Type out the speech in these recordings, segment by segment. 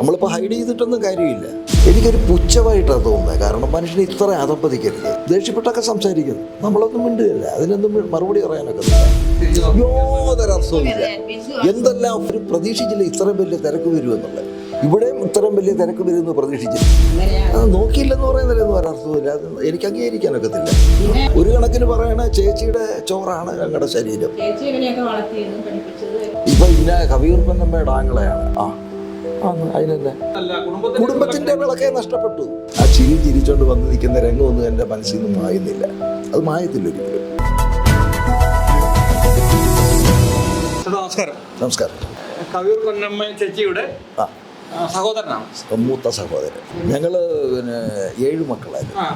നമ്മളിപ്പോൾ ഹൈഡ് ചെയ്തിട്ടൊന്നും കാര്യമില്ല. എനിക്കൊരു പുച്ഛമായിട്ടാണ് തോന്നുന്നത്. കാരണം മനുഷ്യനെ ഇത്ര അതപ്പതിക്കരുത് ദേഷ്യപ്പെട്ടൊക്കെ സംസാരിക്കുന്നു. നമ്മളൊന്നും മിണ്ടുകയില്ല അതിനൊന്നും മറുപടി പറയാനൊക്കെ യാതൊരു അർത്ഥവുമില്ല. എന്തെല്ലാം ഒരു പ്രതീക്ഷിച്ചില്ല ഇത്രയും വലിയ തിരക്ക് വരുമെന്നുള്ളത് ഇവിടെയും ഇത്രയും വലിയ തിരക്ക് വരുമെന്ന് പ്രതീക്ഷിച്ചില്ല. അത് നോക്കിയില്ലെന്ന് പറയുന്നതിലൊന്നും ഒരർത്ഥവുമില്ല അത് എനിക്ക് അംഗീകരിക്കാനൊക്കത്തില്ല ഒരു കണക്കിന് പറയണ ചേച്ചിയുടെ ചോറാണ് ഞങ്ങളുടെ ശരീരം. ഇപ്പൊ ഇന്ന കവിയൂർ പൊന്നമ്മയുടെ ആംഗളയാണ് ആ അതിനെന്നെ കുടുംബത്തിന്റെ വിളക്കെ നഷ്ടപ്പെട്ടു. ആ ചിരി ചിരിച്ചോണ്ട് വന്ന് നിൽക്കുന്ന രംഗമൊന്നും എന്റെ മനസ്സിൽ നിന്ന് മായുന്നില്ല. അത് മായത്തില്ല ഒരിക്കലും. നമസ്കാരം. നമസ്കാരം. കവിയൂർ പൊന്നമ്മ ചേച്ചിയുടെ ആ. സഹോദരനാണ്. മൂത്ത സഹോദരൻ. ഞങ്ങൾ പിന്നെ ഏഴ് മക്കളായിരുന്നു.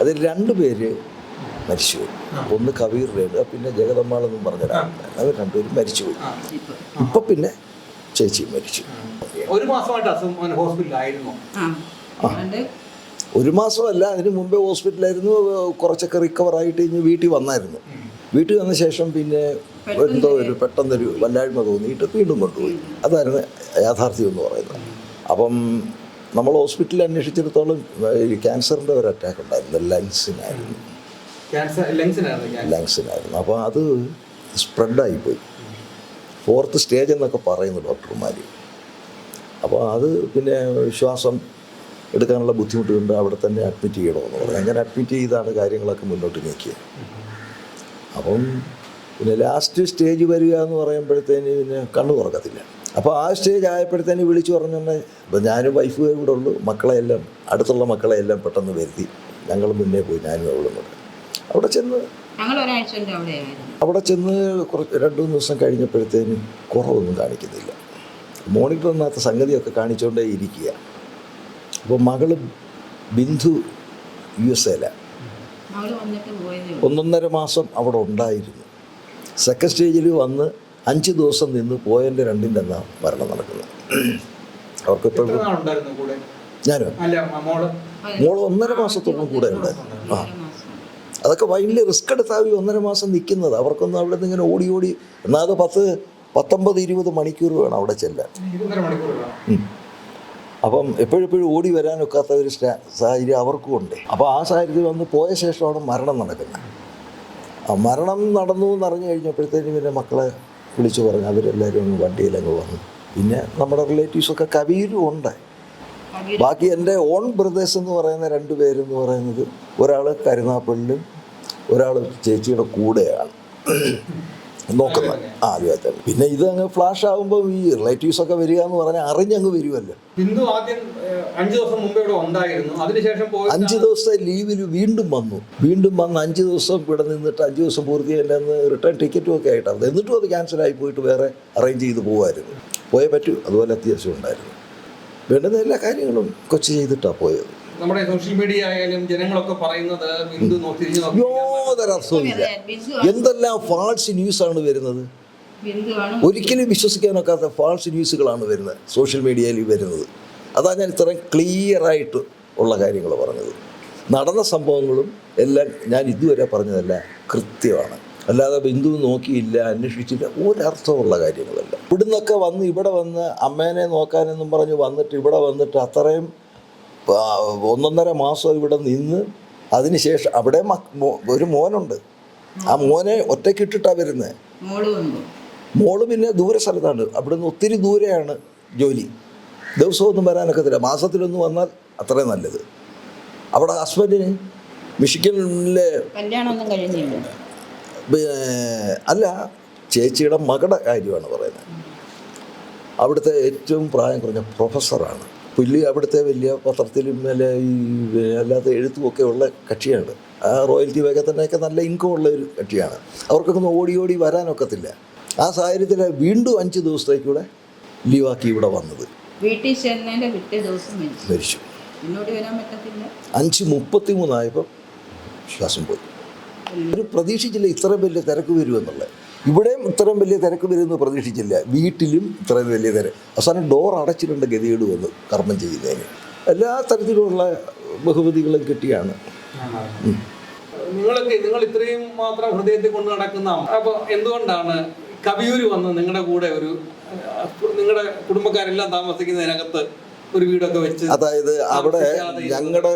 അതിൽ രണ്ട് പേര് മരിച്ചുപോയി ഒന്ന് കബീർ രേണു പിന്നെ ജഗദമ്മാളെന്നും പറഞ്ഞ അവർ രണ്ടുപേരും മരിച്ചുപോയി ഇപ്പൊ. ഇപ്പം പിന്നെ ചേച്ചി മരിച്ചു. ഒരു മാസമായിട്ട് അസുഖം ഹോസ്പിറ്റലിലായിരുന്നു. ആ. ഒരു മാസമല്ല അതിന് മുമ്പേ ഹോസ്പിറ്റലായിരുന്നു കുറച്ചൊക്കെ റിക്കവർ ആയിട്ട് ഇനി വീട്ടിൽ വന്നായിരുന്നു. വീട്ടിൽ വന്ന ശേഷം പിന്നെ എന്തോ ഒരു പെട്ടെന്നൊരു വല്ലായ്മ തോന്നിയിട്ട് വീണ്ടും കൊണ്ടുപോയി. അതായിരുന്നു യാഥാർത്ഥ്യം എന്ന് പറയുന്നത്. അപ്പം നമ്മൾ ഹോസ്പിറ്റലിൽ അന്വേഷിച്ചിടത്തോളം ഈ ക്യാൻസറിന്റെ ഒരു അറ്റാക്ക് ഉണ്ടായിരുന്നു. ലങ്സിനായിരുന്നു. ലങ്സിനായിരുന്നു അപ്പോൾ അത് സ്പ്രെഡായിപ്പോയി ഫോർത്ത് സ്റ്റേജ് എന്നൊക്കെ പറയുന്നു ഡോക്ടർമാർ അപ്പോൾ അത് പിന്നെ വിശ്വാസം എടുക്കാനുള്ള ബുദ്ധിമുട്ടുണ്ട്. അവിടെ തന്നെ അഡ്മിറ്റ് ചെയ്യണമെന്ന് പറഞ്ഞു. അങ്ങനെ അഡ്മിറ്റ് ചെയ്താണ് കാര്യങ്ങളൊക്കെ മുന്നോട്ട് നീക്കിയത്. അപ്പം പിന്നെ ലാസ്റ്റ് സ്റ്റേജ് വരിക എന്ന് പറയുമ്പോഴത്തേന് പിന്നെ കണ്ണു തുറക്കത്തില്ല. അപ്പോൾ ആ സ്റ്റേജ് ആയപ്പോഴത്തേന് വിളിച്ചു പറഞ്ഞോണ്ട് ഇപ്പം ഞാനും വൈഫ് ഇവിടെ ഉള്ളു. മക്കളെയെല്ലാം അടുത്തുള്ള മക്കളെയെല്ലാം പെട്ടെന്ന് വരുത്തി. ഞങ്ങൾ മുന്നേ പോയി ഞാനും അവളും കൂടെ. അവിടെ ചെന്ന് അവിടെ ചെന്ന് കുറച്ച് രണ്ടു മൂന്ന് ദിവസം കഴിഞ്ഞപ്പോഴത്തേന് കുറവൊന്നും കാണിക്കുന്നില്ല. മോണിറ്ററിനകത്ത് സംഗതിയൊക്കെ കാണിച്ചുകൊണ്ടേ ഇരിക്കുക. അപ്പോൾ മകൾ ബിന്ദു യു എസ് എയിലാണ്. ഒന്നൊന്നര മാസം അവിടെ ഉണ്ടായിരുന്നു. സെക്കൻഡ് സ്റ്റേജിൽ വന്ന് അഞ്ച് ദിവസം നിന്ന് പോയതിന്റെ രണ്ടിന്റെ എന്നാ മരണം നടക്കുന്നത്. അവർക്ക് ഞാനോ? അല്ല മോൾ? മോൾ ഒന്നര മാസത്തോളം കൂടെ ഉണ്ടായിരുന്നു. ആ. അതൊക്കെ വലിയ റിസ്ക് എടുത്താൽ ഒന്നര മാസം നിൽക്കുന്നത് അവർക്കൊന്നും അവിടെ നിന്ന് ഇങ്ങനെ ഓടി ഓടി. എന്നാൽ അത് പത്ത് പത്തൊമ്പത് ഇരുപത് മണിക്കൂർ വേണം അവിടെ ചെല്ലാൻ. അപ്പം എപ്പോഴെപ്പോഴും ഓടി വരാനൊക്കാത്ത ഒരു സ്റ്റാ- സാഹചര്യം അവർക്കും ഉണ്ട്. അപ്പോൾ ആ സാഹചര്യത്തിൽ വന്ന് പോയ ശേഷമാണ് മരണം നടക്കുന്നത്. ആ മരണം നടന്നു എന്ന് അറിഞ്ഞു കഴിഞ്ഞപ്പോഴത്തേനും പിന്നെ മക്കളെ വിളിച്ചു പറഞ്ഞു. അവരെല്ലാവരും അങ്ങ് വണ്ടിയിലങ്ങ് വന്നു. പിന്നെ നമ്മുടെ റിലേറ്റീവ്സൊക്കെ കവിയിലും ഉണ്ട്. ബാക്കി എന്റെ ഓൺ ബ്രദേഴ്സ് എന്ന് പറയുന്ന രണ്ട് പേരെന്ന് പറയുന്നത് ഒരാൾ കരുനാപ്പള്ളിലും ഒരാൾ ചേച്ചിയുടെ കൂടെയാണ്. നോക്കുന്നത് ആ അതുപോലെ പിന്നെ ഇത് അങ്ങ് ഫ്ലാഷ് ആകുമ്പോൾ ഈ റിലേറ്റീവ്സ് ഒക്കെ വരിക എന്ന് പറഞ്ഞാൽ അറിഞ്ഞങ്ങ് വരുമല്ലോ ബിന്ദു ആദ്യം അഞ്ച് ദിവസം മുമ്പേ ഇവിടെ ഉണ്ടായിരുന്നു. അതിനുശേഷം അഞ്ച് ദിവസത്തെ ലീവിൽ വീണ്ടും വന്നു. വീണ്ടും വന്ന് അഞ്ച് ദിവസം ഇവിടെ നിന്നിട്ട് അഞ്ച് ദിവസം പൂർത്തിയായില്ലെന്ന് റിട്ടേൺ ടിക്കറ്റും ഒക്കെ ആയിട്ടാണ്. എന്നിട്ടും അത് ക്യാൻസലായി പോയിട്ട് വേറെ അറേഞ്ച് ചെയ്ത് പോകുമായിരുന്നു പോയേ പറ്റൂ. അതുപോലെ അത്യാവശ്യം ഉണ്ടായിരുന്നു. വേണ്ടുന്ന എല്ലാ കാര്യങ്ങളും കൊച്ചു ചെയ്തിട്ടാണ് പോയത്. നമ്മുടെ സോഷ്യൽ മീഡിയ ആയാലും ജനങ്ങളൊക്കെ പറയുന്നത് ബിന്ദു അർത്ഥവുമില്ല. എന്തെല്ലാം ഫാൾസ് ന്യൂസാണ് വരുന്നത്? ഒരിക്കലും വിശ്വസിക്കാനൊക്കാത്ത ഫാൾസ് ന്യൂസുകളാണ് വരുന്നത് സോഷ്യൽ മീഡിയയിൽ വരുന്നത്. അതാണ് ഞാൻ ഇത്രയും ക്ലിയർ ആയിട്ട് ഉള്ള കാര്യങ്ങൾ പറഞ്ഞത്. നടന്ന സംഭവങ്ങളും എല്ലാം ഞാൻ ഇതുവരെ പറഞ്ഞതല്ല കൃത്യമാണ്. അല്ലാതെ ബിന്ദു നോക്കിയില്ല അന്വേഷിച്ചില്ല ഒരർത്ഥമുള്ള കാര്യങ്ങളല്ല. ഇവിടുന്നൊക്കെ വന്ന് ഇവിടെ വന്ന് അമ്മേനെ നോക്കാനെന്നും പറഞ്ഞ് വന്നിട്ട് ഇവിടെ വന്നിട്ട് അത്രയും ഒന്നൊന്നര മാസം ഇവിടെ നിന്ന് അതിനുശേഷം അവിടെ ഒരു മോനുണ്ട്. ആ മോനെ ഒറ്റക്കിട്ടിട്ടാ വരുന്നത് മോളും പിന്നെ ദൂര സ്ഥലത്താണ്. അവിടുന്ന് ഒത്തിരി ദൂരെയാണ് ജോലി. ദിവസമൊന്നും വരാനൊക്കത്തില്ല. മാസത്തിലൊന്ന് വന്നാൽ അത്രയും നല്ലത്. അവിടെ ഹസ്ബൻഡിന് മിഷിക്കലിലെ അല്ല ചേച്ചിയുടെ മകളുടെ കാര്യമാണ് പറയുന്നത്. അവിടുത്തെ ഏറ്റവും പ്രായം കുറഞ്ഞ പ്രൊഫസറാണ്. പുള്ളി അവിടുത്തെ വലിയ പത്രത്തിലും അല്ല ഈ അല്ലാത്ത എഴുത്തുമൊക്കെ ഉള്ള കക്ഷിയാണ്. ആ റോയൽറ്റി വേഗത്തിനൊക്കെ നല്ല ഇൻകം ഉള്ള ഒരു കക്ഷിയാണ്. അവർക്കൊക്കെ ഒന്ന് ഓടി ഓടി വരാനൊക്കത്തില്ല. ആ സാഹചര്യത്തിൽ വീണ്ടും അഞ്ച് ദിവസത്തേക്കൂടെ ലീവാക്കി ഇവിടെ വന്നത്. വീട്ടിൽ ചെന്നതിന്റെ പിറ്റേ ദിവസം മരിച്ചു. മരിച്ചു. മുന്നോട്ട് വരാൻ പറ്റത്തില്ല? അഞ്ച് മുപ്പത്തി മൂന്നായപ്പോൾ ശ്വാസം പോയി. ഒരു പ്രതീക്ഷിച്ചില്ല ഇത്ര വലിയ തിരക്ക് വരുമെന്നുള്ളത്. ഇവിടെയും ഇത്രയും വലിയ തിരക്ക് വരുമെന്ന് പ്രതീക്ഷിച്ചില്ല. വീട്ടിലും ഇത്രയും വലിയ തിരക്ക് അവസാനം ഡോർ അടച്ചിട്ടുണ്ട് ഗതികേട് വന്ന് കർമ്മം ചെയ്യുന്നതിന്. എല്ലാ തരത്തിലുമുള്ള ബഹുമതികളും കിട്ടിയാണ്. നിങ്ങളൊക്കെ നിങ്ങൾ ഇത്രയും മാത്രം ഹൃദയത്തിൽ കൊണ്ട് നടക്കുന്ന അപ്പൊ എന്തുകൊണ്ടാണ് കവിയൂര് വന്ന് നിങ്ങളുടെ കൂടെ ഒരു നിങ്ങളുടെ കുടുംബക്കാരെല്ലാം താമസിക്കുന്നതിനകത്ത് ഒരു വീടൊക്കെ വെച്ച് അതായത് അവിടെ ഞങ്ങളുടെ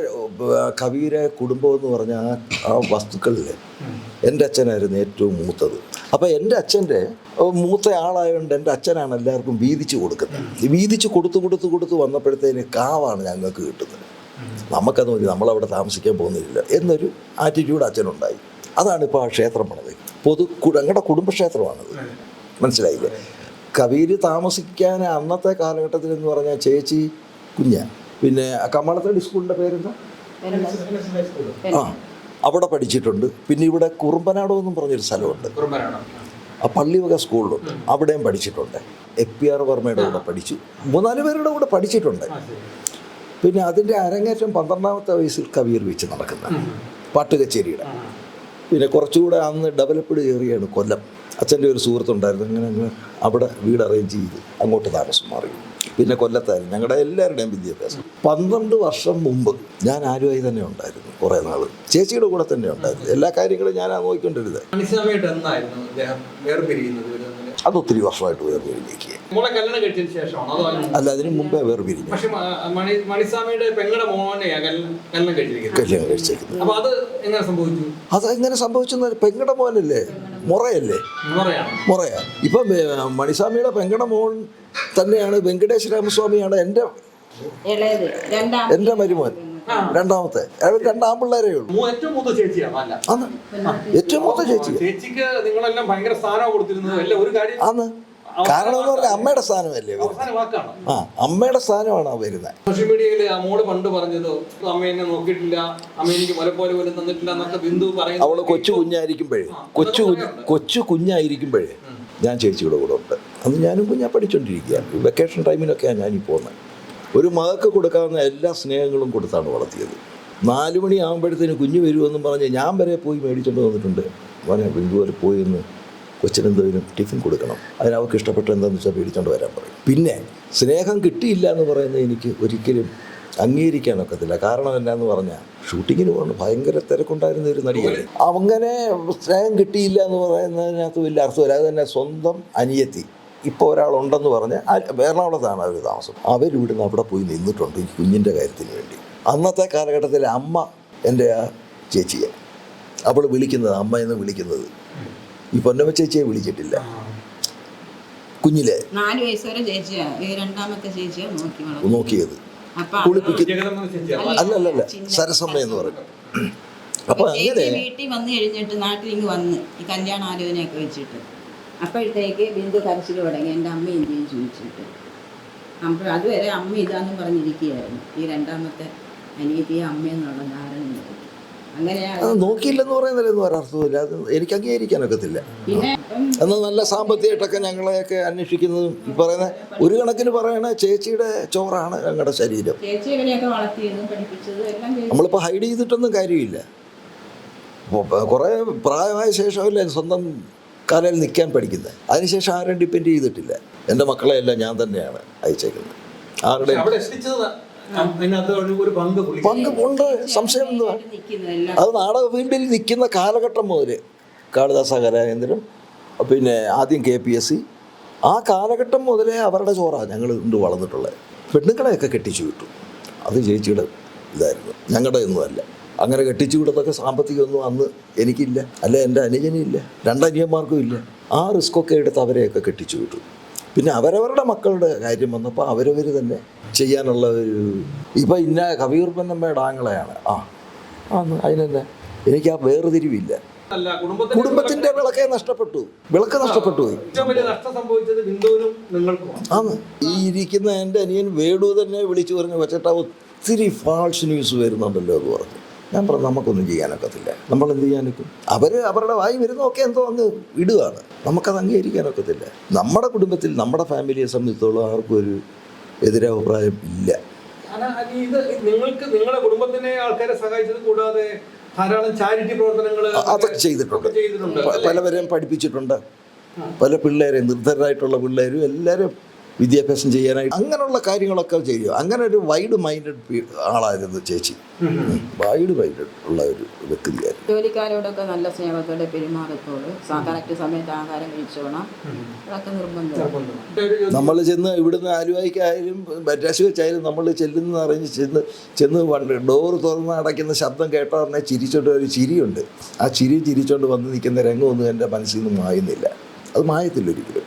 കവിയുടെ കുടുംബം എന്ന് പറഞ്ഞ ആ ആ വസ്തുക്കളിൽ എന്റെ അച്ഛനായിരുന്നു ഏറ്റവും മൂത്തത്. അപ്പോൾ എന്റെ അച്ഛന്റെ മൂത്ത ആളായതുകൊണ്ട് എന്റെ അച്ഛനാണ് എല്ലാവർക്കും വീതിച്ച് കൊടുക്കുന്നത്. ഈ വീതിച്ച് കൊടുത്തു കൊടുത്തു കൊടുത്തു വന്നപ്പോഴത്തേന് കാവാണ് ഞങ്ങൾക്ക് കിട്ടുന്നത്. നമുക്കത് മതി നമ്മളവിടെ താമസിക്കാൻ പോകുന്നില്ല എന്നൊരു ആറ്റിറ്റ്യൂഡ് അച്ഛനുണ്ടായി. അതാണ് ഇപ്പോൾ ആ ക്ഷേത്രം പണിത്. പൊതു ഞങ്ങളുടെ കുടുംബക്ഷേത്രമാണത്. മനസ്സിലായില്ലേ? കവിയിൽ താമസിക്കാൻ അന്നത്തെ കാലഘട്ടത്തിൽ എന്ന് പറഞ്ഞാൽ ചേച്ചി കുഞ്ഞ. പിന്നെ കമ്മളത്തടി സ്കൂളിന്റെ പേരെന്താ? ആ അവിടെ പഠിച്ചിട്ടുണ്ട്. പിന്നെ ഇവിടെ കുറുമ്പനാടോ എന്നും പറഞ്ഞൊരു സ്ഥലമുണ്ട്. ആ പള്ളിവക സ്കൂളിലുണ്ട് അവിടെയും പഠിച്ചിട്ടുണ്ട്. എ പി ആർ വർമ്മയുടെ കൂടെ പഠിച്ചു. മൂന്നാൽ പേരുടെ കൂടെ പഠിച്ചിട്ടുണ്ട്. പിന്നെ അതിന്റെ അരങ്ങേറ്റം പന്ത്രണ്ടാമത്തെ വയസ്സിൽ കവിയർ വെച്ച് നടക്കുന്ന പാട്ട് കച്ചേരിയുടെ പിന്നെ കുറച്ചുകൂടെ അന്ന് ഡെവലപ്ഡ് ഏറിയാണ് കൊല്ലം. അച്ഛന്റെ ഒരു സുഹൃത്തുണ്ടായിരുന്നു. അങ്ങനെ അങ്ങനെ അവിടെ വീട് അറേഞ്ച് ചെയ്ത് അങ്ങോട്ട് താമസം മാറി. പിന്നെ കൊല്ലത്തായിരുന്നു. ഞങ്ങളുടെ എല്ലാവരുടെയും വിദ്യാഭ്യാസം. പന്ത്രണ്ട് വർഷം മുമ്പ് ഞാൻ ആരുമായി തന്നെ ഉണ്ടായിരുന്നു കുറേ നാൾ ചേച്ചിയുടെ കൂടെ തന്നെ ഉണ്ടായിരുന്നു. എല്ലാ കാര്യങ്ങളും ഞാൻ നോക്കിക്കൊണ്ടിരുന്നത്? അത് ഒത്തിരി വർഷമായിട്ട് വേർപിരിഞ്ഞേക്കുക? അല്ല അതിന് മുമ്പേ വേർപിരിഞ്ഞു. പെങ്ങളുടെ കല്യാണം കഴിച്ചേക്കുന്നത് അത് എങ്ങനെ സംഭവിച്ചു? പെങ്ങടെ മോനല്ലേ? മുറയല്ലേ? മുറയാ ഇപ്പം മണിസ്വാമിയുടെ പെങ്ങടെ മോൻ തന്നെയാണ് വെങ്കടേശ് രാമസ്വാമിയാണ് എന്റെ എന്റെ രണ്ടാം എന്റെ മരുമോൻ. രണ്ടാമത്തെ. അയാൾ രണ്ടാമ്പിള്ളേരേ ഉള്ളൂ. മൂ- ഏറ്റവും മൂത്ത ചേച്ചിയാണ് ഏറ്റവും മൂത്ത ചേച്ചി ചേച്ചിക്ക് നിങ്ങളെല്ലാം ഭയങ്കര സ്ഥാനം കൊടുത്തിരുന്നത്. അല്ല ഒരു കാര്യം അന്ന്. കാരണം എന്ന് പറഞ്ഞാൽ അമ്മയുടെ സ്ഥാനമല്ലേ വാക്കാണ്? ആ അമ്മയുടെ സ്ഥാനമാണ് ആ വരുന്നത്. സോഷ്യൽ മീഡിയയിൽ അമ്മോട് മോൾ പണ്ട് പറഞ്ഞത് അമ്മ എന്നെ നോക്കിയിട്ടില്ല അമ്മ എനിക്ക് മുലപ്പോലെ പോലും തന്നിട്ടില്ല എന്നൊക്കെ ബിന്ദു പറയുന്നത് അവൾ കൊച്ചു കുഞ്ഞായിരിക്കുമ്പോഴേ കൊച്ചു കുഞ്ഞ് കൊച്ചു കുഞ്ഞായിരിക്കുമ്പോഴേ ഞാൻ ചേച്ചിയുടെ കൂടെ ഉണ്ട്. അന്ന് ഞാനും ഞാൻ പഠിച്ചുകൊണ്ടിരിക്കുകയാണ് വെക്കേഷൻ ടൈമിലൊക്കെയാണ് ഞാനീ പോകുന്നത് ഒരു മകൾക്ക് കൊടുക്കാവുന്ന എല്ലാ സ്നേഹങ്ങളും കൊടുത്താണ് വളർത്തിയത്. നാല് മണി കുഞ്ഞു കുഞ്ഞ് വരുമെന്നും പറഞ്ഞ് ഞാൻ വരെ പോയി മേടിച്ചുകൊണ്ട് വന്നിട്ടുണ്ട്. മോനെ ബിന്ദു വരെ പോയി എന്ന് കൊച്ചിനെന്തെങ്കിലും ടിഫിൻ കൊടുക്കണം. അതിനവർക്ക് ഇഷ്ടപ്പെട്ട എന്താണെന്ന് വെച്ചാൽ മേടിച്ചുകൊണ്ട് വരാൻ പറയും. പിന്നെ സ്നേഹം കിട്ടിയില്ല എന്ന് പറയുന്നത് എനിക്ക് ഒരിക്കലും അംഗീകരിക്കാനൊക്കത്തില്ല കാരണം എന്നാന്ന് പറഞ്ഞാൽ ഷൂട്ടിങ്ങിന് പോകണം ഭയങ്കര തിരക്കുണ്ടായിരുന്ന ഒരു നടിയെ അങ്ങനെ സ്നേഹം കിട്ടിയില്ല എന്ന് പറയുന്നതിനകത്ത് വലിയ അർത്ഥമില്ല. അത് തന്നെ സ്വന്തം അനിയത്തി. ഇപ്പോൾ ഒരാളുണ്ടെന്ന് പറഞ്ഞ് എറണാകുളത്താണ് അവർ താമസം. അവരിവിടുന്ന് അവിടെ പോയി നിന്നിട്ടുണ്ട് ഈ കുഞ്ഞിന്റെ കാര്യത്തിന് വേണ്ടി. അന്നത്തെ കാലഘട്ടത്തിൽ അമ്മ എന്റെ ആ ചേച്ചിയെ അവൾ വിളിക്കുന്നത് അമ്മ എന്ന് വിളിക്കുന്നത്. ഈ പൊന്നമ്മ ചേച്ചിയെ വിളിച്ചിട്ടില്ല. കുഞ്ഞിലെ നാല് വയസ്സ് വരെ ചേച്ചിയാ ഈ രണ്ടാമത്തെ ചേച്ചിയാ നോക്കി വളർത്തി നോക്കിയത്. അപ്പൊ കുളിപ്പിക്കും ജഗദമ്മ ചേച്ചിയാണ് അല്ല അല്ല അല്ല സരസമ്മ എന്ന് പറയും. അപ്പോൾ അങ്ങനെ വീട്ടിൽ വന്നു കഴിഞ്ഞിട്ട് നാട്ടിലിങ്ങ് വന്ന് ഈ കല്യാണ ആലോചനയൊക്കെ വെച്ചിട്ട്. അപ്പോഴത്തേക്ക് ബിന്ദു കരച്ചിൽ തുടങ്ങി. എന്റെ അമ്മ എന്തെയും ചോദിച്ചിട്ട് അപ്പോൾ അതുവരെ അമ്മ ഇതാന്നും പറഞ്ഞിരിക്കുകയായിരുന്നു. ഈ രണ്ടാമത്തെ അനിയത്തിയെ അമ്മയെന്നുള്ള ധാരണ അങ്ങനെ അത് നോക്കിയില്ലെന്ന് പറയുന്നതിലൊന്നും ഒരർത്ഥമില്ല അത് എനിക്ക് അംഗീകരിക്കാനൊക്കത്തില്ല എന്നാൽ നല്ല സാമ്പത്തികമായിട്ടൊക്കെ ഞങ്ങളെയൊക്കെ അന്വേഷിക്കുന്നതും പറയുന്ന ഒരു കണക്കിന് പറയണ ചേച്ചിയുടെ ചോറാണ് ഞങ്ങളുടെ ശരീരം. നമ്മളിപ്പോൾ ഹൈഡ് ചെയ്തിട്ടൊന്നും കാര്യമില്ല. കുറേ പ്രായമായ ശേഷമല്ലേ സ്വന്തം കാലയിൽ നിൽക്കാൻ പഠിക്കുന്നത്. അതിനുശേഷം ആരും ഡിപ്പെൻഡ് ചെയ്തിട്ടില്ല. എന്റെ മക്കളെ എല്ലാം ഞാൻ തന്നെയാണ് അയച്ചേക്കുന്നത്. ആരുടെ പങ്ക് ഉണ്ട് സംശയം എന്തുവാ? അത് നാടക ഫീൽഡിൽ നിൽക്കുന്ന കാലഘട്ടം മുതൽ കാളിദാസ കലാകേന്ദ്രം പിന്നെ ആദ്യം കെ പി എസ് സി. ആ കാലഘട്ടം മുതലേ അവരുടെ ചോറാണ് ഞങ്ങൾ കൊണ്ട് വളർന്നിട്ടുള്ളത് പെണ്ണുങ്ങളെയൊക്കെ കെട്ടിച്ചു വിട്ടു. അത് ചേച്ചിയുടെ ഇതായിരുന്നു. ഞങ്ങളുടെ ഒന്നുമല്ല അങ്ങനെ കെട്ടിച്ചു വിടുന്നതൊക്കെ സാമ്പത്തികമൊന്നും അന്ന് എനിക്കില്ല. അല്ല എന്റെ അനുജനില്ല രണ്ടനിയന്മാർക്കും ഇല്ല. ആ റിസ്ക്കൊക്കെ എടുത്ത് അവരെയൊക്കെ കെട്ടിച്ചു വിട്ടു പിന്നെ അവരവരുടെ മക്കളുടെ കാര്യം വന്നപ്പോൾ അവരവർ തന്നെ ചെയ്യാനുള്ള ഒരു ഇപ്പം ഇന്ന കവിയൂർ പൊന്നമ്മയുടെ ആങ്ങളെയാണ്. ആ അന്ന് അതിനെന്നെ. എനിക്ക് ആ വേർതിരിവില്ല. കുടുംബത്തിന്റെ വിളക്കെ നഷ്ടപ്പെട്ടു. വിളക്ക് നഷ്ടപ്പെട്ടു ആന്ന് ഈ ഇരിക്കുന്ന എന്റെ അനിയൻ വേടു തന്നെ വിളിച്ചു പറഞ്ഞു. വെച്ചിട്ട് ഒത്തിരി ഫാൾസ് ന്യൂസ് വരുന്നുണ്ടല്ലോ എന്ന് പറഞ്ഞു. ഞാൻ പറഞ്ഞു നമുക്കൊന്നും ചെയ്യാനൊക്കത്തില്ല നമ്മൾ എന്ത് ചെയ്യാനൊക്കും അവർ അവരുടെ വായി വരുന്നതൊക്കെ എന്തോ അങ്ങ് ഇടുകയാണ് നമുക്കത് അംഗീകരിക്കാനൊക്കത്തില്ല നമ്മുടെ കുടുംബത്തിൽ നമ്മുടെ ഫാമിലിയെ സംബന്ധിച്ചോളം ആർക്കും ഒരു എതിരഭിപ്രായം ഇല്ല. ഇത് നിങ്ങൾക്ക് നിങ്ങളുടെ കുടുംബത്തിനെ ആൾക്കാരെ സഹായിച്ചത് കൂടാതെ ധാരാളം ചാരിറ്റി പ്രവർത്തനങ്ങൾ അതൊക്കെ ചെയ്തിട്ടുണ്ട്. ചെയ്തിട്ടുണ്ട് പലവരെയും പഠിപ്പിച്ചിട്ടുണ്ട്. പല പിള്ളേരെ നിർദ്ധരായിട്ടുള്ള പിള്ളേരും എല്ലാവരും വിദ്യാഭ്യാസം ചെയ്യാനായിട്ട് അങ്ങനെയുള്ള കാര്യങ്ങളൊക്കെ ചെയ്യുക. അങ്ങനെ ഒരു വൈഡ് മൈൻഡഡ് ആളായിരുന്നു ചേച്ചി. വൈഡ് മൈൻഡഡ് ഉള്ള ഒരു വ്യക്തിയായിരുന്നു. ജോലിക്കാരോടൊക്കെ നല്ല സ്നേഹത്തോടെ പെരുമാറത്തോട് കറക്റ്റ് സമയത്ത് ആഹാരം കഴിച്ചോണം അതൊക്കെ നിർബന്ധമാണ് നമ്മൾ ചെന്ന് ഇവിടുന്ന് ആലുവായിക്കായാലും ബറ്റാശ് വെച്ചായാലും നമ്മൾ ചെല്ലുന്ന അറിഞ്ഞ് ചെന്ന് ചെന്ന് പണ്ട് ഡോറ് തുറന്ന് അടയ്ക്കുന്ന ശബ്ദം കേട്ട ഉടനെ ചിരിച്ചോണ്ട് ഒരു ചിരിയുണ്ട്. ആ ചിരി ചിരിച്ചോണ്ട് വന്ന് നിൽക്കുന്ന രംഗമൊന്നും എന്റെ മനസ്സിൽ നിന്ന് മായുന്നില്ല. അത് മായത്തില്ല ഒരിക്കലും.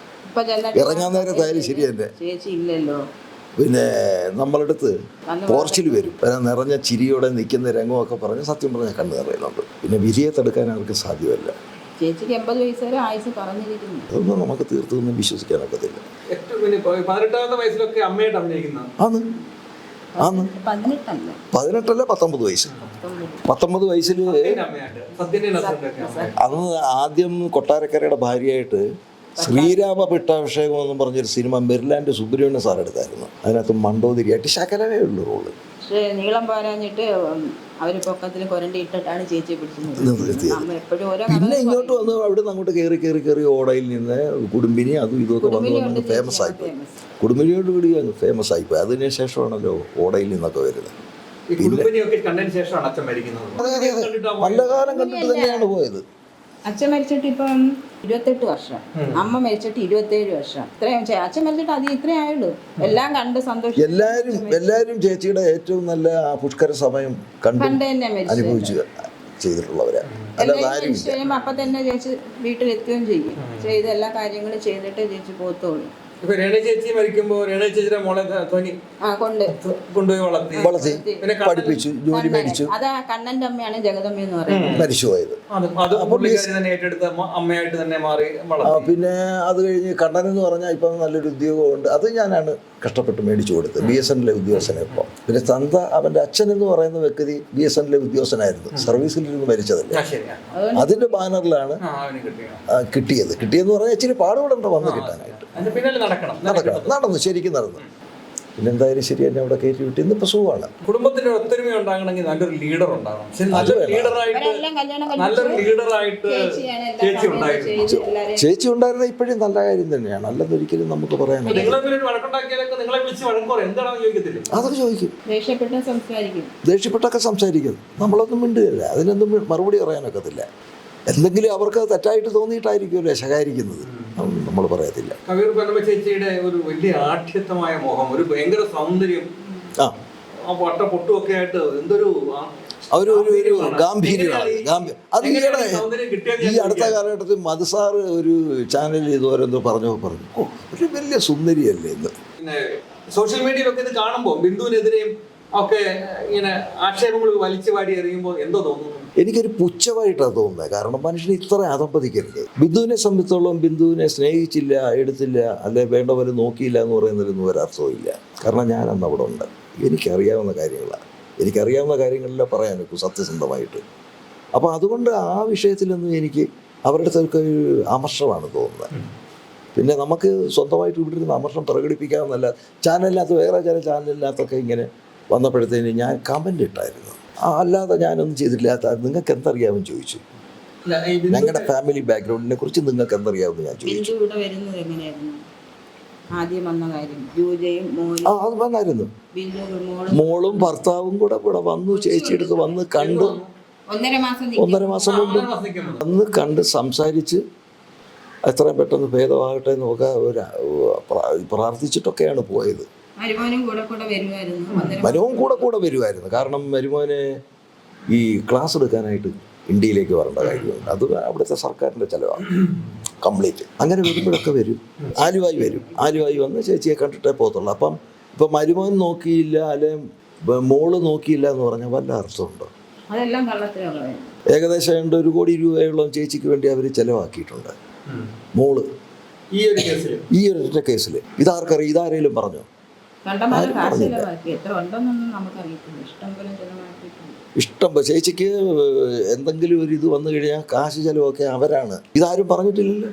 ഇറങ്ങാൻ നേരത്തായാലും ശരി തന്നെ. ചേച്ചി ഇല്ലല്ലോ. പിന്നെ നമ്മളടുത്ത് പോർച്ചിൽ വരും. വരാൻ നിറഞ്ഞ ചിരിയോടെ നിൽക്കുന്ന രംഗമൊക്കെ പറഞ്ഞ് സത്യം പറഞ്ഞ കണ്ണു നിറയുന്നുണ്ട്. പിന്നെ വിരിയെ തടുക്കാൻ അവർക്ക് സാധ്യമല്ല. ചേച്ചിക്ക് എൺപത് വയസ്സ് വരെ ആയുസ് പറഞ്ഞിരിക്കുന്നു. അതൊന്നും നമുക്ക് തീർത്തൊന്നും വിശ്വസിക്കാനൊക്കത്തില്ല. പിന്നെ പതിനെട്ടാമത്തെ വയസ്സിലൊക്കെ അമ്മയായിട്ട് അഭിനയിക്കുന്ന ആന്ന് ആന്ന് പതിനെട്ടല്ല. പത്തൊമ്പത് വയസ്സ്. പത്തൊമ്പത്. വയസ്സിൽ അന്ന് ആദ്യം കൊട്ടാരക്കരയുടെ ഭാര്യയായിട്ട് ശ്രീരാമ പിട്ടാഭിഷേകം എന്ന് പറഞ്ഞൊരു സിനിമ മെരിലാൻഡ് സുബ്രഹ്മണ്യ സാർ എടുത്തായിരുന്നു അതിനകത്ത് മണ്ടോതിരിയായിട്ട് ശകലമേ ഉള്ളൂ റോൾ. പക്ഷേ നീളം പോരാഞ്ഞിട്ട് അവർ പൊക്കത്തിൽ കൊരണ്ടി ഇട്ടിട്ടാണ് ചേച്ചിയെ പിടിച്ചു നിർത്തിയത്. ഓരോ പിന്നെ ഇങ്ങോട്ട് വന്ന് അവിടെ നിന്ന് അങ്ങോട്ട് കയറി കയറി കയറി ഓടയിൽ നിന്ന് കുടുംബിനി അതും ഇതൊക്കെ വന്ന് വന്ന് ഫേമസ് ആയിപ്പോയി കുടുംബിനിയോട് കൂടി അങ്ങ് ഫേമസ് ആയിപ്പോയി അതിന് ശേഷമാണല്ലോ ഓടയിൽ നിന്നൊക്കെ വരുന്നത്. പിന്നെ അതെ അതെ അതെ. നല്ല കാലം കണ്ടിട്ട് തന്നെയാണ് പോയത്. അച്ഛൻ മരിച്ചിട്ട് ഇപ്പം ഇരുപത്തെട്ട് വർഷം. അമ്മ മരിച്ചിട്ട് ഇരുപത്തേഴ് വർഷം. ഇത്രയും അച്ഛൻ മരിച്ചിട്ട് അത് ഇത്രേ ആയുള്ളൂ. എല്ലാം കണ്ട് സന്തോഷം എല്ലാരും എല്ലാരും ചേച്ചിയുടെ ഏറ്റവും നല്ല പുഷ്കര സമയം കണ്ട് അനുഭവിച്ചു ചെയ്തിട്ടുള്ളവരാണ് അപ്പം തന്നെ ചേച്ചി വീട്ടിലെത്തുകയും ചെയ്യും. ചെയ്ത് എല്ലാ കാര്യങ്ങളും ചെയ്തിട്ട് ചേച്ചി പോത്തോളൂ ഇപ്പൊ രേണു ചേച്ചി മരിക്കുമ്പോ രേണു ചേച്ചിയുടെ മോളെ ധോനി ആ കൊണ്ട്. കൊണ്ടുപോയി വളർത്തി. വളർത്തി. പിന്നെ പഠിപ്പിച്ചു ജോലി മേടിച്ചു. അതാ കണ്ണന്റെ അമ്മയാണ് ജഗദമ്മ എന്ന് പറയുന്നത്. തന്നെ ഏറ്റെടുത്ത അമ്മയായിട്ട് തന്നെ മാറി വളർത്തി. പിന്നെ അത് കഴിഞ്ഞ് കണ്ണൻ എന്ന് പറഞ്ഞാൽ ഇപ്പം നല്ലൊരു ഉദ്യോഗമുണ്ട്. അത് ഞാനാണ് കഷ്ടപ്പെട്ട് മേടിച്ചു കൊടുത്തത്. ബി എസ് എന്റെ ഉദ്യോഗസ്ഥനെ ഇപ്പം. പിന്നെ തന്ത അവന്റെ അച്ഛൻ എന്ന് പറയുന്ന വ്യക്തി ബി എസ് എന്റെ ഉദ്യോഗസ്ഥനായിരുന്നു. സർവീസിൽ നിന്ന് മരിച്ചതല്ല? അതിന്റെ ബാനറിലാണ് കിട്ടിയത്. കിട്ടിയെന്ന് പറഞ്ഞാൽ ഇച്ചിരി പാടുപെടേണ്ട വന്ന് കിട്ടാനായിട്ട്. നടക്കണം. നടക്കണം. നടന്നു. ശരിക്കും നടന്നു. പിന്നെ എന്തായാലും ശരി എന്നെ അവിടെ കയറ്റി വിട്ട് ഇപ്പൊ സുഖമാണ്. കുടുംബത്തിന്റെ ഒത്തൊരുമ ഉണ്ടാകണമെങ്കിൽ നല്ലൊരു ലീഡർ ഉണ്ടാകണം നല്ലൊരു ലീഡറായിട്ട് അവരെല്ലാം നല്ലൊരു കഴിച്ചു ലീഡറായിട്ട് ചേച്ചി ഉണ്ടായിരുന്നു. ചേച്ചി ഉണ്ടായിരുന്ന ഇപ്പോഴും നല്ല കാര്യം തന്നെയാണ്. അല്ലെന്നൊരിക്കലും നമുക്ക് പറയാൻ അതൊക്കെ ചോദിക്കും. ദേഷ്യപ്പെട്ടൊക്കെ സംസാരിക്കും. നമ്മളൊന്നും മിണ്ടുകയില്ല. അതിനൊന്നും മറുപടി പറയാനൊക്കത്തില്ല. എന്തെങ്കിലും അവർക്ക് തെറ്റായിട്ട് തോന്നിയിട്ടായിരിക്കുമല്ലോ ശകാരിക്കുന്നത്. നമ്മൾ പറയത്തില്ല. പരമ ചേച്ചിയുടെ ഒരു വലിയ ആഠ്യത്വമായ മുഖം ഒരു ഭയങ്കര സൗന്ദര്യം ആ. വട്ട പൊട്ടുമൊക്കെ ആയിട്ട് എന്തൊരു അവർ ഒരു ഒരു ഗാംഭീര്യമാണ്. ഗാംഭീര്യം അത് ഈയിടെ ഈ അടുത്ത കാലഘട്ടത്തിൽ മധുസാർ ഒരു ചാനലിൽ ഇതുവരെ എന്തോ പറഞ്ഞു പറഞ്ഞു ഓ ഒരു വലിയ സുന്ദരിയല്ലേ പിന്നെ സോഷ്യൽ മീഡിയയിലൊക്കെ ഇത് കാണുമ്പോൾ ബിന്ദുവിനെതിരെയും ഒക്കെ ഇങ്ങനെ ആക്ഷേപങ്ങൾ വലിച്ചു വാരി എറിയുമ്പോൾ എന്തോ തോന്നുന്നു. എനിക്കൊരു പുച്ഛമായിട്ടാണ് തോന്നുന്നത്. കാരണം മനുഷ്യന് ഇത്ര അധപ്പതിക്കരുത് ബിന്ദുവിനെ സംബന്ധിച്ചോളം ബിന്ദുവിനെ സ്നേഹിച്ചില്ല എടുത്തില്ല അല്ലെ വേണ്ട പോലെ നോക്കിയില്ല എന്ന് പറയുന്നതിലൊന്നും ഒരർത്ഥവുമില്ല കാരണം ഞാൻ അന്ന് അവിടെ ഉണ്ട്. എനിക്കറിയാവുന്ന കാര്യങ്ങളാണ്. എനിക്കറിയാവുന്ന കാര്യങ്ങളിലെ ഇപ്പോൾ സത്യസന്ധമായിട്ട്. അപ്പോൾ അതുകൊണ്ട് ആ വിഷയത്തിലൊന്നും എനിക്ക് അവരുടെ അടുത്തൊക്കെ ഒരു അമർഷമാണ് തോന്നുന്നത്. പിന്നെ നമുക്ക് സ്വന്തമായിട്ട് ഇവിടെ ഇരുന്ന് അമർഷം പ്രകടിപ്പിക്കാമെന്നല്ല ചാനലിനകത്ത് വേറെ ചില ചാനലിനകത്തൊക്കെ ഇങ്ങനെ വന്നപ്പോഴത്തേന് ഞാൻ കമന്റ് ഇട്ടായിരുന്നു. അല്ലാതെ ഞാനൊന്നും ചെയ്തിട്ടില്ലാത്ത നിങ്ങൾക്ക് എന്തറിയാമെന്ന് ചോദിച്ചു. ഞങ്ങളുടെ ഫാമിലി ബാക്ക്ഗ്രൗണ്ടിനെ കുറിച്ച് നിങ്ങൾക്ക് എന്തറിയാമെന്ന് ഞാൻ ചോദിച്ചു. ബിന്ദു ഇവിടെ വരുന്നത് എങ്ങനെയായിരുന്നു? ആദ്യം വന്ന കാര്യം. ജൂജയും മോനും ആ അത് വന്നായിരുന്നു. മോളും ഭർത്താവും കൂടെ ഇവിടെ വന്നു ചേച്ചിയെടുത്ത് വന്ന് കണ്ടു. ഒന്നര മാസം കൊണ്ട് ഒന്നര മാസം മുമ്പ്. വന്ന് കണ്ട് സംസാരിച്ച് എത്രയും പെട്ടെന്ന് ഭേദമാകട്ടെ എന്നൊക്കെ ഒരു പ്ര- പ്രാർത്ഥിച്ചിട്ടൊക്കെയാണ് പോയത്. മരുമോനും കൂടെ കൂടെ വരുമായിരുന്നു ഒന്നര മരുമോൻ കൂടെ കൂടെ വരുമായിരുന്നു കാരണം മരുമോന് ഈ ക്ലാസ് എടുക്കാനായിട്ട് ഇന്ത്യയിലേക്ക് വരേണ്ട കാര്യമുണ്ട് അത് അവിടുത്തെ സർക്കാരിന്റെ ചിലവാണ്. കംപ്ലീറ്റ് അങ്ങനെ വരുമ്പോഴൊക്കെ വരും. ആലുവായി വരും. ആലുവായി വന്ന് ചേച്ചിയെ കണ്ടിട്ടേ പോകത്തുള്ളൂ. അപ്പം ഇപ്പം മരുമോൻ നോക്കിയില്ല അല്ലെ മോൾ നോക്കിയില്ല എന്ന് പറഞ്ഞാൽ വല്ല അർത്ഥമുണ്ടോ? ഏകദേശം രണ്ട് ഒരു കോടി രൂപയോളം ചേച്ചിക്ക് വേണ്ടി അവർ ചിലവാക്കിയിട്ടുണ്ട്. മോൾ. ഈ ഒരു കേസിൽ ഈ ഒരു കേസിൽ ഇതാർക്കറിയാം? ഇതാരേലും പറഞ്ഞോ? കണ്ടമാനം കാശ് ചെലവാക്കി എത്ര ഉണ്ടെന്നൊന്നും നമുക്കറിയത്തില്ല. ഇഷ്ടം പോലെ ചെലവാക്കിയിട്ടുണ്ട് ഇഷ്ടം ചേച്ചിക്ക് എന്തെങ്കിലും ഒരു ഇത് വന്നു കഴിഞ്ഞാൽ കാശ് ചെലവൊക്കെ അവരാണ്. ഇതാരും പറഞ്ഞിട്ടില്ലല്ലോ.